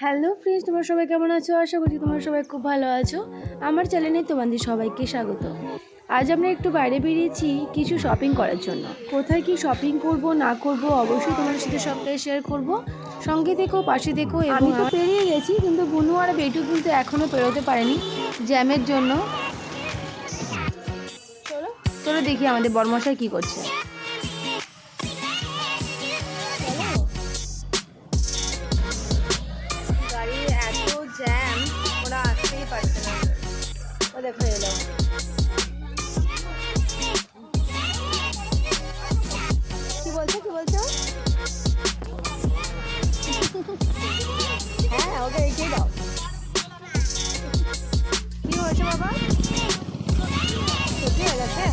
Hello friends তোমরা সবাই কেমন আছো? আশা করছি তোমরা সবাই খুব ভালো আছো। আমার চ্যানেলে তোমাদের সবাইকে স্বাগত। আজ আমরা একটু বাইরে বেরিয়েছি কিছু শপিং করার জন্য। কোথায় কি শপিং করব না করব অবশ্যই তোমাদের সাথে সবটাই শেয়ার করব। সঙ্গে দেখো পাশে দেখো আমি তো পেরিয়ে গেছি কিন্তু বুনু আর বেটু কিন্তু এখনও পেরোতে পারেনি জ্যামের জন্য। চলো চলো দেখি আমাদের বর্মশাই কি করছে। দেখো কি বলছো কি বলছো হ্যাঁ ওকে এগিয়ে দাও কি হয়েছে বাবা সত্যি হয়ে গেছে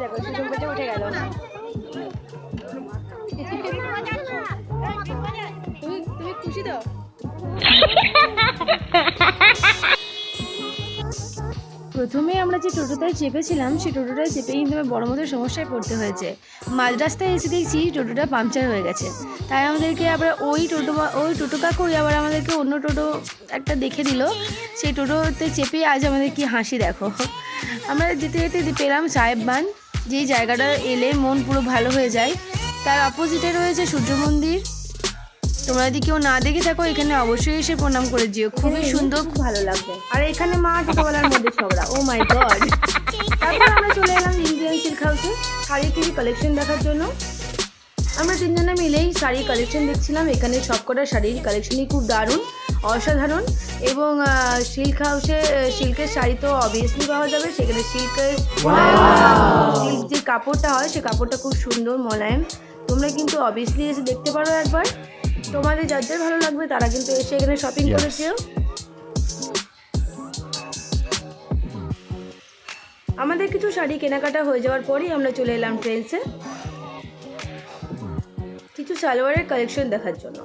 দেখো সুযোগ পেটে উঠে গেল তুমি তুমি খুশি তো? প্রথমে আমরা যে টোটোটায় চেপেছিলাম, সেই টোটোটায় চেপে কিন্তু আমার বড় মতো সমস্যায় পড়তে হয়েছে। মাঝ রাস্তায় এসে দেখছি টোটোটা পাংচার হয়ে গেছে। তাই আমাদেরকে আবার ওই টোটো ওই টোটো কাকুই আবার আমাদেরকে অন্য টোটো একটা দেখে দিল। সেই টোটোতে চেপে আজ আমাদের কি হাসি দেখো। আমরা যেতে যেতে পেলাম সাহেব বান যেই জায়গাটা এলে মন পুরো ভালো হয়ে যায়। তার অপোজিটে রয়েছে সূর্য মন্দির। তোমরা যদি কেউ না দেখে থাকো এখানে অবশ্যই এসে প্রণাম করে যেও। খুবই সুন্দর। খুব ভালো লাগবে। আর এখানে মা ছোটবেলার মধ্যে ঝগড়া। ও মাই গড তারপর আমরা চলে এলাম ইন্ডিয়ান সিল্ক হাউসে শাড়ি কিছু কালেকশন দেখার জন্য। আমরা তিনজনে মিলেই শাড়ি কালেকশন দেখছিলাম। এখানে সবকটা শাড়ির কালেকশনই খুব দারুণ অসাধারণ। এবং সিল্ক হাউসে সিল্কের শাড়ি তো অবভিয়াসলি পাওয়া যাবে। সেখানে সিল্কের সিল্ক যে কাপড়টা হয় সে কাপড়টা খুব সুন্দর মোলায়েম। তোমরা কিন্তু অবভিয়াসলি এসে দেখতে পারো একবার। তোমাদের যার যার ভালো লাগবে তারা কিন্তু এসে এখানে শপিং. করেছেও আমাদের কিছু শাড়ি কেনাকাটা হয়ে যাওয়ার পরই আমরা চলে এলাম ট্রেন্সে কিছু সালোয়ারের কালেকশন দেখার জন্য।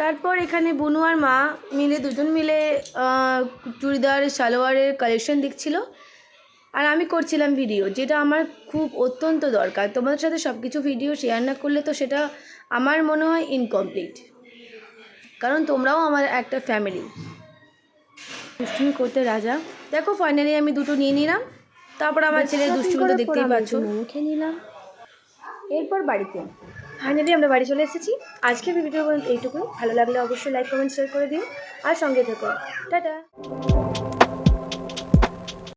তারপর এখানে বুনু আর মা মিলে দুজন মিলে চুড়িদার সালোয়ারের কালেকশন দেখছিল। আর আমি করছিলাম ভিডিও যেটা আমার খুব অত্যন্ত দরকার। তোমাদের সাথে সব কিছু ভিডিও শেয়ার না করলে তো সেটা আমার মনে হয় ইনকমপ্লিট কারণ তোমরাও আমার একটা ফ্যামিলি দুষ্টুমি করতে রাজা। দেখো ফাইনালি আমি দুটো নিয়ে নিলাম। তারপর আমার ছেলের দুষ্টুমি তো দেখতেই পাচ্ছ। মুখে নিলাম। এরপর বাড়িতে। ফাইনালি আমরা বাড়ি চলে এসেছি। আজকে ভিডিও এইটুকুই। ভালো লাগলে অবশ্যই লাইক কমেন্ট শেয়ার করে দিও। আর সঙ্গে থেকো। টাটা।